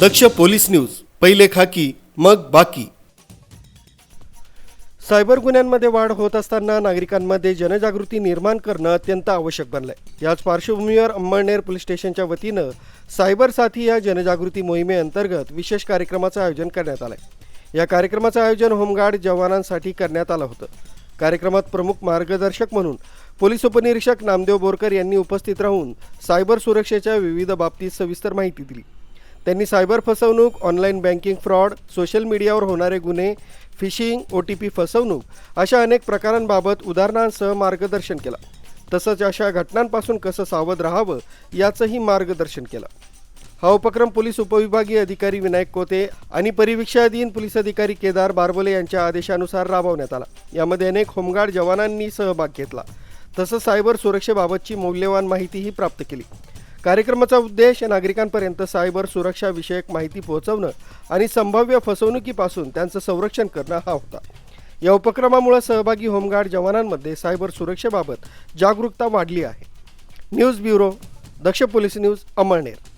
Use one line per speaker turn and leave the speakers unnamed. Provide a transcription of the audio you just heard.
दक्ष police news पहिले खाकी मग बाकी. सायबर गुन्ह्यांमध्ये वाढ होत असताना नागरिकांमध्ये जनजागृती निर्माण करणं अत्यंत आवश्यक बनलंय. याच पार्श्वभूमीवर अंमळनेर पोलीस स्टेशनच्या वतीनं सायबर साथी या जनजागृती मोहिमेअंतर्गत विशेष कार्यक्रमाचं आयोजन करण्यात आलंय. या कार्यक्रमाचं आयोजन होमगार्ड जवानांसाठी करण्यात आलं होतं. कार्यक्रमात प्रमुख मार्गदर्शक म्हणून पोलीस उपनिरीक्षक नामदेव बोरकर यांनी उपस्थित राहून सायबर सुरक्षेच्या विविध बाबतीत सविस्तर माहिती दिली. त्यांनी सायबर फसवणूक ऑनलाईन बँकिंग फ्रॉड सोशल मीडियावर होणारे गुन्हे फिशिंग ओ टी पी फसवणूक अशा अनेक प्रकारांबाबत उदाहरणांसह मार्गदर्शन केलं. तसंच अशा घटनांपासून कसं सावध राहावं याचंही मार्गदर्शन केलं. हा उपक्रम पोलीस उपविभागीय अधिकारी विनायक कोते आणि परिवीक्षाधीन पोलीस अधिकारी केदार बारबोले यांच्या आदेशानुसार राबवण्यात आला. यामध्ये अनेक होमगार्ड जवानांनी सहभाग घेतला. तसंच सायबर सुरक्षेबाबतची मौल्यवान माहितीही प्राप्त केली. कार्यक्रमाचा उद्देश नागरिकांपर्यंत सायबर सुरक्षा विषयक माहिती पोहोचवणं आणि संभाव्य फसवणुकीपासून त्यांचं संरक्षण करणं हा होता. या उपक्रमामुळे सहभागी होमगार्ड जवानांमध्ये सायबर सुरक्षेबाबत जागरूकता वाढली आहे. News bureau Daksh police news Amalner.